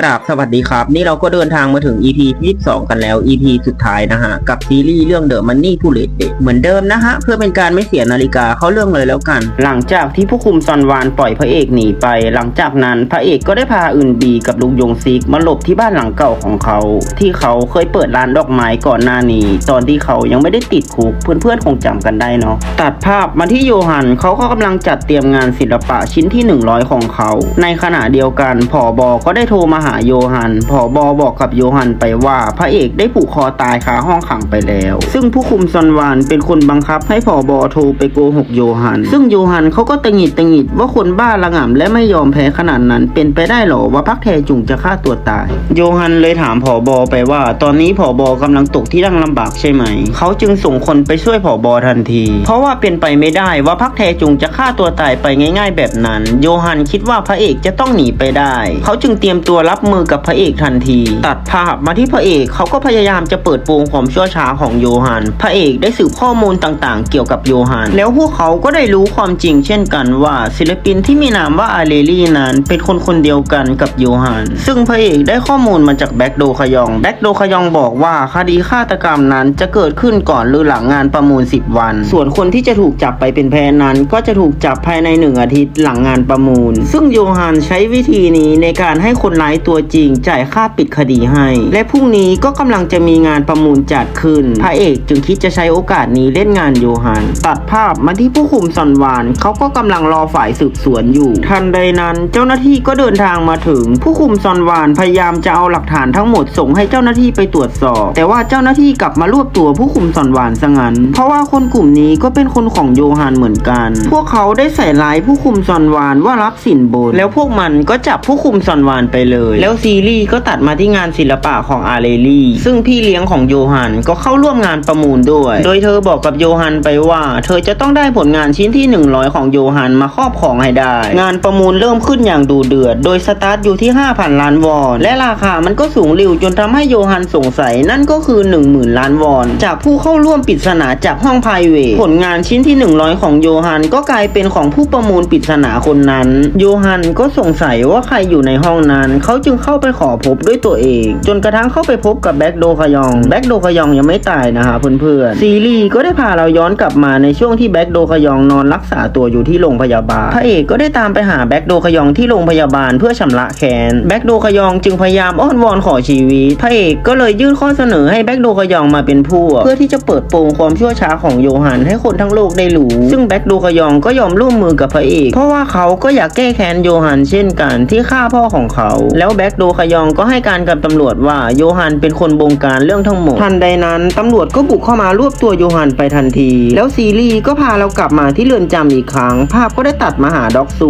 กราบสวัสดีครับ นี่เราก็เดินทางมาถึง EP ที่22กันแล้ว EP สุดท้ายนะฮะ กับซีรีส์เรื่อง The Money p u l e t เหมือนเดิมนะฮะ เพื่อเป็นการไม่เสียนาฬิกาเข้าเรื่องเลยแล้วกัน หลังจากที่ผู้คุมซอนวานปล่อยพระเอกหนีไป หลังจากนั้นพระเอกก็ได้พาอึนบีกับลุงยงซิกมาหลบที่บ้านหลังเก่าของเขา ที่เขาเคยเปิดร้านดอกไม้ก่อนหน้านี้ ตอนที่เขายังไม่ได้ติดคุกเพื่อนๆคงจำกันได้เนาะตัดภาพมาที่โยฮันเขาก็กำลังจัดเตรียมงานศิลปะชิ้นที่ 100 ของเขา ในขณะเดียวกันผอบอก็ได้โทรมาหาโยฮันผอบอบอกกับโยฮันไปว่าพระเอกได้ผูกคอตายคาห้องขังไปแล้ว ซึ่งผู้คุมซอนวานเป็นคนบังคับให้ผอบอโทรไปโกหกโยฮัน ซึ่งโยฮันเขาก็ตังหิดตังหิดว่าคนบ้าระง่ำและไม่ยอมแพ้ขนาดนั้น เป็นไปได้หรอว่าพักแทจุงจะฆ่าตัวตาย โยฮันเลยถามผอบอไปว่า ตอนนี้ผอบอกำลังตกที่ดังลำบากใช่ไหม เขาจึงส่งคนไปช่วยผอบอทันที เพราะว่าเป็นไปไม่ได้ว่าพักแทจุงจะฆ่าตัวตายไปง่าย ๆ แบบนั้น โยฮันคิดว่าพระเอกจะต้องหนีไปได้ เขาจึงเตรียมตัวรับมือกับพระเอกทันที ตัดภาพมาที่พระเอกเขาก็พยายามจะเปิดโปงความชั่วช้าของโยฮัน พระเอกได้สืบข้อมูลต่างๆ เกี่ยวกับโยฮัน แล้วพวกเขาก็ได้รู้ความจริงเช่นกันว่าศิลปินที่มีนามว่าอาเลลี่นั้น เป็นคนคนเดียวกันกับโยฮัน ซึ่งพระเอกได้ข้อมูลมาจากแบ็กโดคยอง แบ็กโดคยองบอกว่าคดีฆาตกรรมนั้นจะเกิดขึ้นก่อนหรือหลังงานประมูล 10 วัน ส่วนคนที่จะถูกจับไปเป็นแพนนั้น ก็จะถูกจับภายในหนึ่งอาทิตย์หลังงานประมูล ซึ่งโยฮันใช้วิธีนี้ในการให้คนร้ายตัวจริงจ่ายค่าปิดคดีให้ และพรุ่งนี้ก็กำลังจะมีงานประมูลจัดขึ้น พระเอกจึงคิดจะใช้โอกาสนี้เล่นงานโยฮัน ตัดภาพมาที่ผู้คุมซอนวาน เขาก็กำลังรอฝ่ายสืบสวนอยู่ ทันใดนั้นเจ้าหน้าที่ก็เดินทางมาถึง ผู้คุมซอนวานพยายามจะเอาหลักฐานทั้งหมดส่งให้เจ้าหน้าที่ไปตรวจสอบ แต่ว่าเจ้าหน้าที่กลับมารวบตัวผู้คุมซอนวานซะงั้น เพราะว่าคนกลุ่มนี้ก็เป็นคนของโยฮันเหมือนกัน พวกเขาได้ใส่ร้ายผู้คุมซอนวานว่ารับสินบน แล้วพวกมันก็จับผู้คุมซอนวานไปเลยแล้วซีรีส์ก็ตัดมาที่งานศิลปะของอาเลลี่ ซึ่งพี่เลี้ยงของโยฮันก็เข้าร่วมงานประมูลด้วย โดยเธอบอกกับโยฮันไปว่า เธอจะต้องได้ผลงานชิ้นที่ 100 ของโยฮันมาครอบครองให้ได้ งานประมูลเริ่มขึ้นอย่างดูเดือด โดยสตาร์ทอยู่ที่ 5,000 ล้านวอน และราคามันก็สูงริวจนทำให้โยฮันสงสัยนั่นก็คือ 10,000 ล้านวอน จากผู้เข้าร่วมปริศนาจากห้องไพรเวทผลงานชิ้นที่ 100 ของโยฮันก็กลายเป็นของผู้ประมูลปริศนาคนนั้น โยฮันก็สงสัยว่าใครอยู่ในห้องนั้นเขาจึงเข้าไปขอพบด้วยตัวเอง จนกระทั่งเข้าไปพบกับแบ็กโดคยองแบ็กโดคยองยังไม่ตายนะฮะเพื่อนๆซีรีส์ก็ได้พาเราย้อนกลับมาในช่วงที่แบ็กโดคยองนอนรักษาตัวอยู่ที่โรงพยาบาลพระเอกก็ได้ตามไปหาแบ็กโดคยองที่โรงพยาบาลเพื่อชำระแค้นแบ็กโดคยองจึงพยายามอ้อนวอนขอชีวิตพระเอกก็เลยยื่นข้อเสนอให้แบ็กโดคยองมาเป็นผู้เพื่อที่จะเปิดโปงความชั่วช้าของโยฮันให้คนทั้งโลกได้รู้ซึ่งแบ็กโดคยองก็ยอมร่วมมือกับพระเอกเพราะว่าเขาก็อยากแก้แค้นโยฮันเช่นกันที่ฆ่าพ่อของเขาแล้วแบ็กโดคยองก็ให้การกับตำรวจว่าโยฮันเป็นคนบงการเรื่องทั้งหมด ทันใดนั้นตำรวจก็บุกเข้ามารวบตัวโยฮันไปทันที แล้วซีรีส์ก็พาเรากลับมาที่เรือนจำอีกครั้ง ภาพก็ได้ตัดมาหาด็อกซู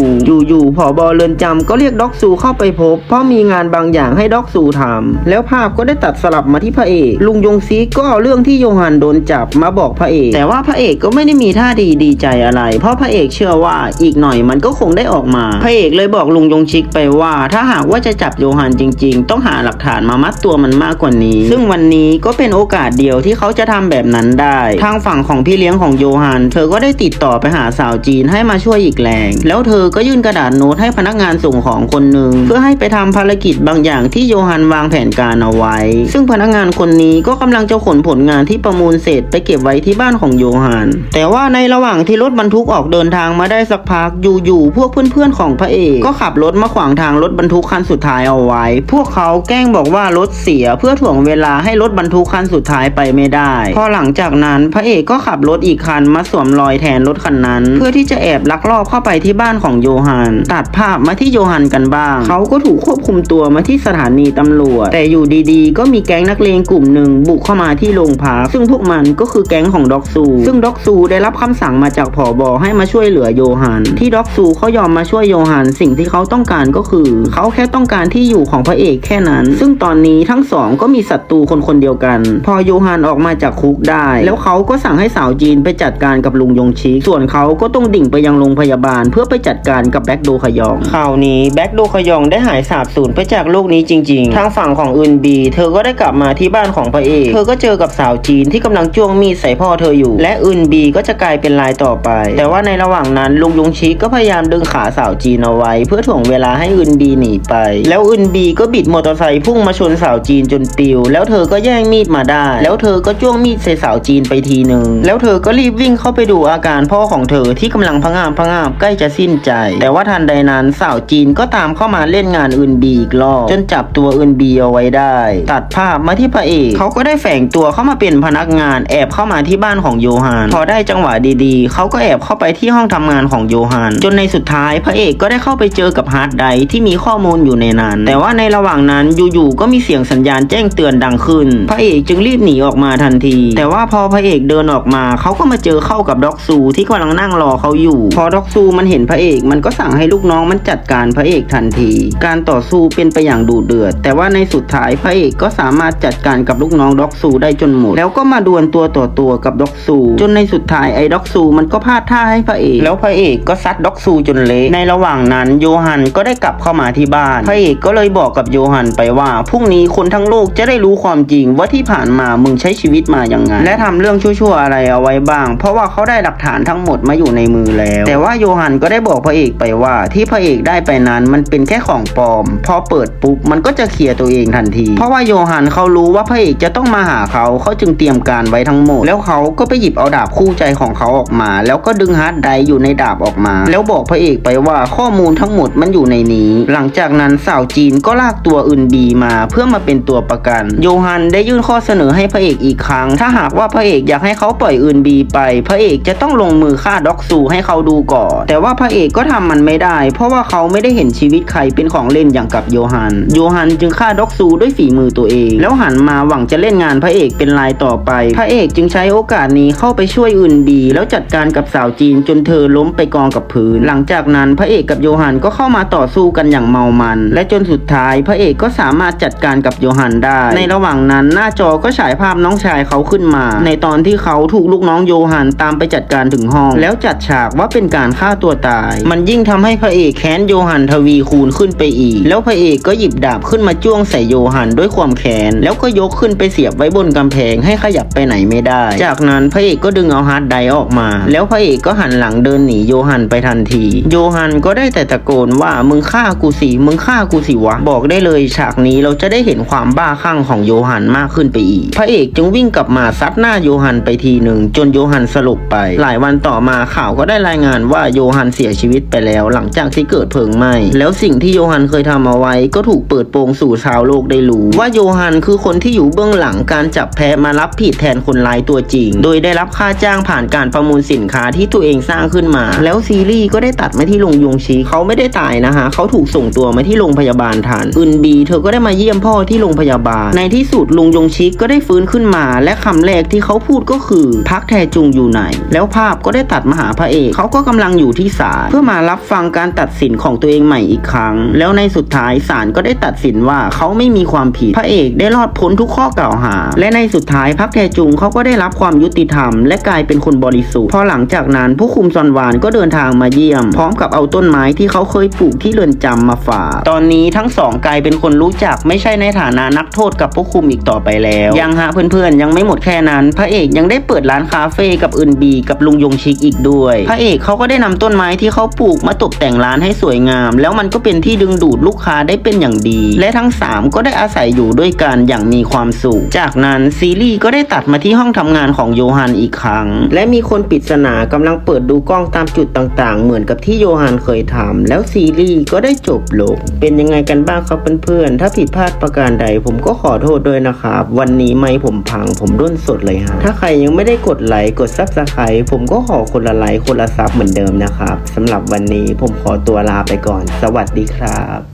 อยู่ๆผอบอเรือนจำก็เรียกด็อกซูเข้าไปพบ เพราะมีงานบางอย่างให้ด็อกซูทำแล้วภาพก็ได้ตัดสลับมาที่พระเอกลุงยงซีก็เอาเรื่องที่โยฮันโดนจับมาบอกพระเอก แต่ว่าพระเอกก็ไม่ได้มีท่าดีดีใจอะไร เพราะพระเอกเชื่อว่าอีกหน่อยมันก็คงได้ออกมา พระเอกเลยบอกลุงยงชิกไปว่า ถ้าหากว่าจะจับโยฮันจริง ๆ ต้องหาหลักฐานมามัดตัวมันมากกว่านี้ ซึ่งวันนี้ก็เป็นโอกาสเดียวที่เขาจะทำแบบนั้นได้ ทางฝั่งของพี่เลี้ยงของโยฮัน เธอก็ได้ติดต่อไปหาสาวจีนให้มาช่วยอีกแรง แล้วเธอก็ยื่นกระดาษโน้ตให้พนักงานส่งของคนหนึ่งเพื่อให้ไปทำภารกิจบางอย่างที่โยฮันวางแผนการเอาไว้ ซึ่งพนักงานคนนี้ก็กำลังจะขนผลงานที่ประมูลเสร็จไปเก็บไว้ที่บ้านของโยฮัน แต่ว่าในระหว่างที่รถบรรทุกออกเดินทางมาได้สักพักอยู่ๆพวกเพื่อนๆของพระเอกก็ขับรถมาขวางทางรถบรรทุกคันสุดท้ายเอาไว้ พวกเขาแกล้งบอกว่ารถเสียเพื่อถ่วงเวลาให้รถบรรทุกคันสุดท้ายไปไม่ได้ พอหลังจากนั้นพระเอกก็ขับรถอีกคันมาสวมรอยแทนรถคันนั้น เพื่อที่จะแอบลักลอบเข้าไปที่บ้านของโยฮัน ตัดภาพมาที่โยฮันกันบ้าง เขาก็ถูกควบคุมตัวมาที่สถานีตำรวจ แต่อยู่ดีๆ ก็มีแก๊งนักเลงกลุ่มหนึ่งบุกเข้ามาที่โรงพักซึ่งพวกมันก็คือแก๊งของด็อกซู ซึ่งด็อกซูได้รับคำสั่งมาจากผอบอให้มาช่วยเหลือโยฮัน ที่ด็อกซูเขายอมมาช่วยโยฮันสิ่งที่เขาต้องการก็คือ เขาแค่ต้องการที่อยู่ของพระเอกแค่นั้น ซึ่งตอนนี้ทั้งสองก็มีศัตรูคนคนเดียวกัน พอโยฮันออกมาจากคุกได้ แล้วเขาก็สั่งให้สาวจีนไปจัดการกับลุงยงชิกส่วนเขาก็ต้องดิ่งไปยังโรงพยาบาล เพื่อไปจัดการกับแบ็กโดขยอง คราวนี้แบ็กโดขยองได้หายสาบสูญไปจากโลกนี้จริง ๆ ทางฝั่งของอึนบี เธอก็ได้กลับมาที่บ้านของพระเอก เธอก็เจอกับสาวจีนที่กำลังจ้วงมีดใส่พ่อเธออยู่ และอึนบีก็จะกลายเป็นลายต่อไป แต่ว่าในระหว่างนั้นลุงยงชิกก็พยายามดึงขาสาวจีนเอาไว้ เพื่อถ่วงเวลาให้อึนบีหนีไป แล้วแล้วอึนบีก็บิดมอเตอร์ไซค์พุ่งมาชนสาวจีนจนปิว แล้วเธอก็แย่งมีดมาได้ แล้วเธอก็จ้วงมีดใส่สาวจีนไปทีหนึ่งแล้วเธอก็รีบวิ่งเข้าไปดูอาการพ่อของเธอที่กำลังพงามพงาบใกล้จะสิ้นใจ แต่ว่าทันใดนั้นสาวจีนก็ตามเข้ามาเล่นงานอึนบีอีกรอบจนจับตัวอึนบีเอาไว้ได้ ตัดภาพมาที่พระเอกเขาก็ได้แฝงตัวเข้ามาเป็นพนักงานแอบเข้ามาที่บ้านของโยฮันพอได้จังหวะดีๆ เขาก็แอบเข้าไปที่ห้องทำงานของโยฮันจนในสุดท้ายพระเอกก็ได้เข้าไปเจอกับฮาร์ดไดที่มีข้อมูลอยู่ในนั้นแต่ว่าในระหว่างนั้นอยู่ๆก็มีเสียงสัญญาณแจ้งเตือนดังขึ้น พระเอกจึงรีบหนีออกมาทันที แต่ว่าพอพระเอกเดินออกมาเขาก็มาเจอเข้ากับด็อกซูที่กำลังนั่งรอเขาอยู่ พอด็อกซูมันเห็นพระเอกมันก็สั่งให้ลูกน้องมันจัดการพระเอกทันที การต่อสู้เป็นไปอย่างดุเดือด แต่ว่าในสุดท้ายพระเอกก็สามารถจัดการกับลูกน้องด็อกซูได้จนหมด แล้วก็มาดวลตัวต่อตัวกับด็อกซู จนในสุดท้ายไอ้ด็อกซูมันก็พลาดท่าให้พระเอก แล้วพระเอกก็ซัดด็อกซูจนเละในระหว่างนั้นโยฮันก็ได้กลับเข้ามาที่บ้าน พระเอกก็เลยบอกกับโยฮันไปว่าพรุ่งนี้คนทั้งโลกจะได้รู้ความจริงว่าที่ผ่านมามึงใช้ชีวิตมายังไง และทำเรื่องชั่วๆอะไรเอาไว้บ้าง เพราะว่าเขาได้หลักฐานทั้งหมดมาอยู่ในมือแล้ว แต่ว่าโยฮันก็ได้บอกพระเอกไปว่าที่พระเอกได้ไปนั้นมันเป็นแค่ของปลอม พอเปิดปุ๊บมันก็จะเคลียร์ตัวเองทันที เพราะว่าโยฮันเขารู้ว่าพระเอกจะต้องมาหาเขาเขาจึงเตรียมการไว้ทั้งหมด แล้วเขาก็ไปหยิบเอาดาบคู่ใจของเขาออกมา แล้วก็ดึงฮาร์ดไดร์อยู่ในดาบออกมา แล้วบอกพระเอกไปว่าข้อมูลทั้งหมดมันอยู่ในนี้ หลังจากนั้นสาวาวจีนก็ลากตัวอึนบีมาเพื่อมาเป็นตัวประกัน โยฮันได้ยื่นข้อเสนอให้พระเอกอีกครั้ง ถ้าหากว่าพระเอกอยากให้เขาปล่อยอึนบีไป พระเอกจะต้องลงมือฆ่าด็อกซูให้เขาดูก่อน แต่ว่าพระเอกก็ทำมันไม่ได้ เพราะว่าเขาไม่ได้เห็นชีวิตใครเป็นของเล่นอย่างกับโยฮัน โยฮันจึงฆ่าด็อกซูด้วยฝีมือตัวเอง แล้วหันมาหวังจะเล่นงานพระเอกเป็นรายต่อไป พระเอกจึงใช้โอกาสนี้เข้าไปช่วยอึนบี แล้วจัดการกับสาวจีนจนเธอล้มไปกองกับพื้น หลังจากนั้นพระเอกกับโยฮันก็เข้ามาต่อสู้กันอย่างเมามัน และจนสุดท้าย พระเอกก็สามารถจัดการกับโยฮันได้ ในระหว่างนั้นหน้าจอก็ฉายภาพน้องชายเขาขึ้นมา ในตอนที่เขาถูกลูกน้องโยฮันตามไปจัดการถึงห้อง แล้วจัดฉากว่าเป็นการฆ่าตัวตาย มันยิ่งทำให้พระเอกแค้นโยฮันทวีคูณขึ้นไปอีก แล้วพระเอกก็หยิบดาบขึ้นมาจ้วงใส่โยฮันด้วยความแค้นแล้วก็ยกขึ้นไปเสียบไว้บนกำแพงให้ขยับไปไหนไม่ได้ จากนั้นพระเอกก็ดึงเอาฮาร์ดไดออกมา แล้วพระเอกก็หันหลังเดินหนีโยฮันไปทันที โยฮันก็ได้แต่ตะโกนว่ามึงฆ่ากูสิมึงฆ่ากูสิวะ บอกได้เลยฉากนี้เราจะได้เห็นความบ้าคลั่งของโยฮันมากขึ้นไปอีก พระเอกจึงวิ่งกลับมาซัดหน้าโยฮันไปทีหนึ่ง จนโยฮันสลบไป หลายวันต่อมาข่าวก็ได้รายงานว่าโยฮันเสียชีวิตไปแล้ว หลังจากที่เกิดเพลิงไหม้แล้วสิ่งที่โยฮันเคยทำเอาไว้ ก็ถูกเปิดโปงสู่ชาวโลกได้รู้ ว่าโยฮันคือคนที่อยู่เบื้องหลังการจับแพะมารับผิดแทนคนร้ายตัวจริง โดยได้รับค่าจ้างผ่านการประมูลสินค้าที่ตัวเองสร้างขึ้นมา แล้วซีรีส์ก็ได้ตัดมาที่ลงยงชีเขาไม่ได้ตายนะฮะเขาถูกส่งตัวมาที่โรงพยาบาลทันอึนบีเธอก็ได้มาเยี่ยมพ่อที่โรงพยาบาล ในที่สุดลุงยงชิกก็ได้ฟื้นขึ้นมา และคำแรกที่เขาพูดก็คือพักแทจุงอยู่ไหน แล้วภาพก็ได้ตัดมาหาพระเอกเขาก็กำลังอยู่ที่ศาลเพื่อมารับฟังการตัดสินของตัวเองใหม่อีกครั้ง แล้วในสุดท้ายศาลก็ได้ตัดสินว่าเขาไม่มีความผิดพระเอกได้รอดพ้นทุกข้อกล่าวหา และในสุดท้ายพักแทจุงเขาก็ได้รับความยุติธรรม และกลายเป็นคนบริสุทธิ์พอหลังจากนั้นผู้คุมซอนวานก็เดินทางมาเยี่ยม พร้อมกับเอาต้นไม้ที่เขาเคยปลูกที่เรือนจำมาฝากตอนนี้ทั้งสองกลายเป็นคนรู้จักไม่ใช่ในฐานะนักโทษกับผู้คุมอีกต่อไปแล้ว ยังฮะเพื่อนๆ ยังไม่หมดแค่นั้น พระเอกยังได้เปิดร้านคาเฟ่กับอึนบีกับลุงยงชิกอีกด้วย พระเอกเขาก็ได้นำต้นไม้ที่เขาปลูกมาตกแต่งร้านให้สวยงาม แล้วมันก็เป็นที่ดึงดูดลูกค้าได้เป็นอย่างดี และทั้งสามก็ได้อาศัยอยู่ด้วยกันอย่างมีความสุข จากนั้นซีรีส์ก็ได้ตัดมาที่ห้องทำงานของโยฮันอีกครั้ง และมีคนปริศนากำลังเปิดดูกล้องตามจุดต่างๆ เหมือนกับที่โยฮันเคยทำแล้วซีรีส์ก็ได้จบลงเป็นยังไงกันบ้างครับเพื่อนๆ ถ้าผิดพลาดประการใด ผมก็ขอโทษด้วยนะครับ วันนี้ไม่ผมพังผมด้นสดเลยฮะ ถ้าใครยังไม่ได้กดไลค์กดซับสไครต์ผมก็ขอคนละไลค์คนละซับเหมือนเดิมนะครับสำหรับวันนี้ผมขอตัวลาไปก่อน สวัสดีครับ